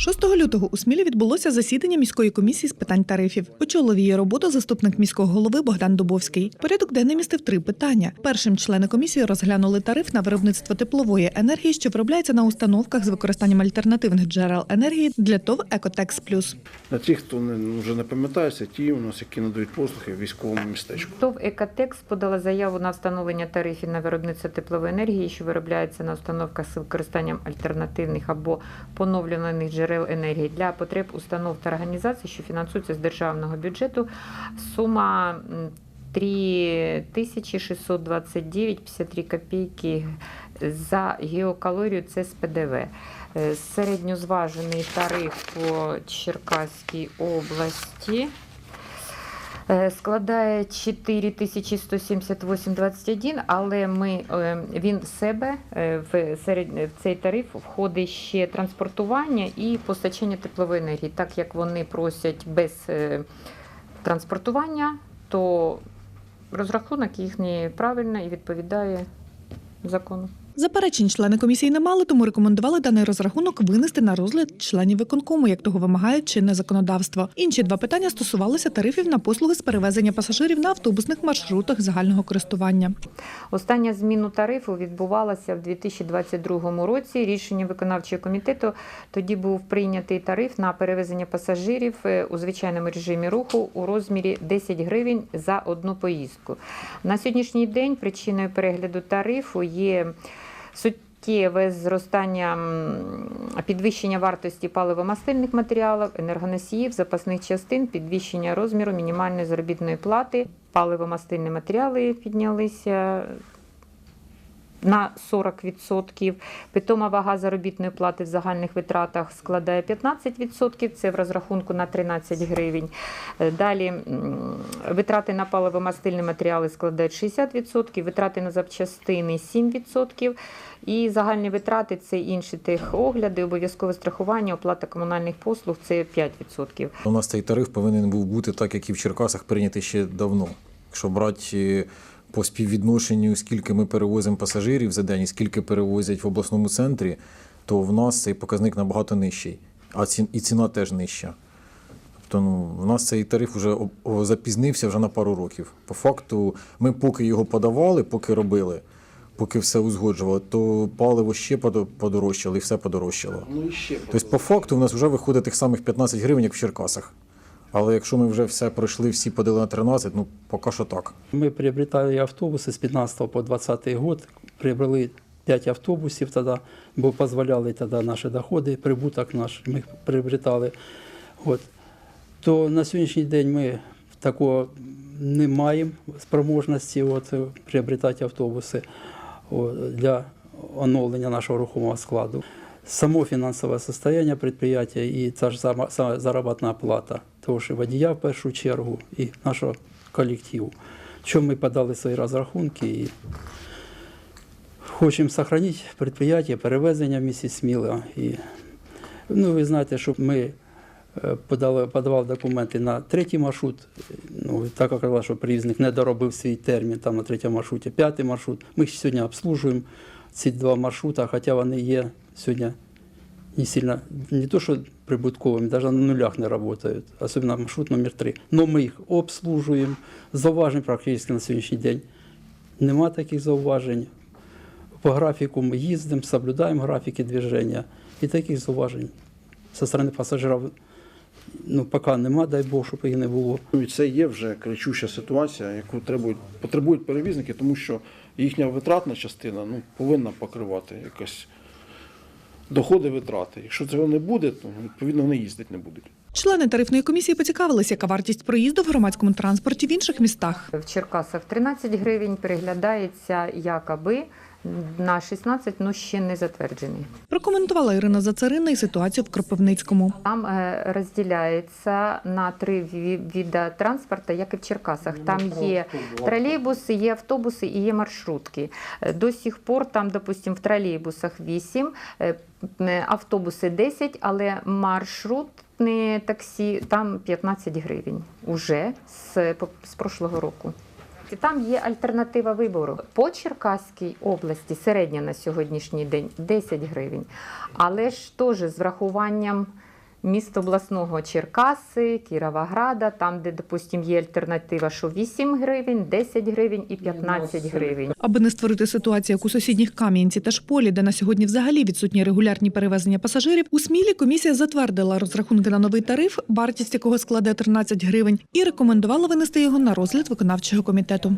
6 лютого у Смілі відбулося засідання міської комісії з питань тарифів. Очолив її роботу заступник міського голови Богдан Дубовський. Порядок денний містив три питання. Першим члени комісії розглянули тариф на виробництво теплової енергії, що виробляється на установках з використанням альтернативних джерел енергії для ТОВ Екотекс Плюс. На ті, хто не, вже не пам'ятає, це ті у нас, які надають послуги в військовому містечку. ТОВ «Екотекс» подала заяву на встановлення тарифів на виробництво теплової енергії, що виробляється на установках з використанням альтернативних або поновлюваних джерел енергії для потреб установ та організацій, що фінансуються з державного бюджету. Сума м, 3629,53 копійки за геокалорію це з ПДВ. Е, Середньозважений тариф по Черкаській області складає 4178,21, але ми, е, він в себе е, в, серед, в цей тариф входить ще транспортування і постачання теплової енергії. Так як вони просять без е, транспортування, то розрахунок їхній правильно і відповідає закону. Заперечень члени комісії не мали, тому рекомендували даний розрахунок винести на розгляд членів виконкому, як того вимагає чинне законодавство. Інші два питання стосувалися тарифів на послуги з перевезення пасажирів на автобусних маршрутах загального користування. Остання зміну тарифу відбувалася в 2022 році. Рішення виконавчого комітету тоді був прийнятий тариф на перевезення пасажирів е, у звичайному режимі руху у розмірі 10 гривень за одну поїздку. На сьогоднішній день причиною перегляду тарифу є суттєве зростання підвищення вартості паливомастильних матеріалів, енергоносіїв, запасних частин, підвищення розміру мінімальної заробітної плати. Паливомастильні матеріали піднялися на 40%. Питома вага заробітної плати в загальних витратах складає 15%, це в розрахунку на 13 гривень. Е, Далі витрати на паливомастильні матеріали складають 60%, витрати на запчастини 7%. І загальні витрати це інші техогляди, обов'язкове страхування, оплата комунальних послуг це 5%. У нас цей тариф повинен був бути так, як і в Черкасах прийнятий ще давно. Якщо брати е, по співвідношенню, скільки ми перевозимо пасажирів за день і скільки перевозять в обласному центрі, то в нас цей показник набагато нижчий, а ці- і ціна теж нижча. Тобто ну, в нас цей тариф вже запізнився вже на пару років. По факту, ми поки його подавали, поки робили, поки все узгоджували, то паливо ще подорожчало і все подорожчало. Ну і ще Тобто, по факту, в нас вже виходить тих самих 15 гривень, як в Черкасах. Але якщо ми вже все пройшли, всі подали на 13, ну поки що так. Мы приобретали автобусы с 15 по 20 год, приобрели 5 автобусів тоді, бо дозволяли тоді наші доходи, прибуток наш ми приобретали. От. То на сьогоднішній день ми такого не маємо спроможності от, приобретати автобуси о, для оновлення нашого рухомого складу. Само фінансове состояние предприятия і та ж сама са- заробітна плата, того що водія в першу чергу і нашого колективу. Чому ми подали свої розрахунки і хочемо зберігати предприятие, перевезення в місті Сміла. І, ну, ви знаєте, що ми е, подали, подавали документи на третій маршрут. Ну, так оказалось, що перевізник не доробив свій термін там на третьому маршруті, п'ятий маршрут. Ми сьогодні обслужуємо ці два маршрути, хоча вони є сьогодні не сильно, не то что прибутковыми, даже на нулях не работают, особенно маршрут номер 3. Но ми їх обслужуємо, зауважень практично на сьогоднішній день нема таких зауважень. По графіку ми їздимо, соблюдаємо графіки движення і таких зауважень зі сторони пасажирів ну, поки нема, дай Бог, щоб їх не було. Ну, це є вже кричуща ситуація, яку требують, потребують перевізники, тому що їхня витратна частина ну, повинна покривати якось доходи витрати. Якщо цього не буде, то відповідно вони їздити не будуть. Члени тарифної комісії поцікавилися, яка вартість проїзду в громадському транспорті в інших містах. В Черкасах 13 гривень переглядається якоби на 16, ну ще не затверджений. Прокоментувала Ірина Зацарина і ситуацію в Кропивницькому. Там е, розділяється на три ві- види транспорту, як і в Черкасах. Там є тролейбуси, є автобуси і є маршрутки. Е, До сих пор там, допустим, в тролейбусах 8, е, автобуси 10, але маршрутне таксі там 15 гривень уже з, по- з прошлого року. І Там є альтернатива вибору. По Черкаській області середня на сьогоднішній день 10 гривень. Але ж теж з врахуванням міст обласного Черкаси, Кіровограда, там, де, допустим, є альтернатива, що 8 гривень, 10 гривень і 15 гривень. Аби не створити ситуацію, як у сусідніх Кам'янці та Шполі, де на сьогодні взагалі відсутні регулярні перевезення пасажирів, у Смілі комісія затвердила розрахунки на новий тариф, вартість якого складе 13 гривень, і рекомендувала винести його на розгляд виконавчого комітету.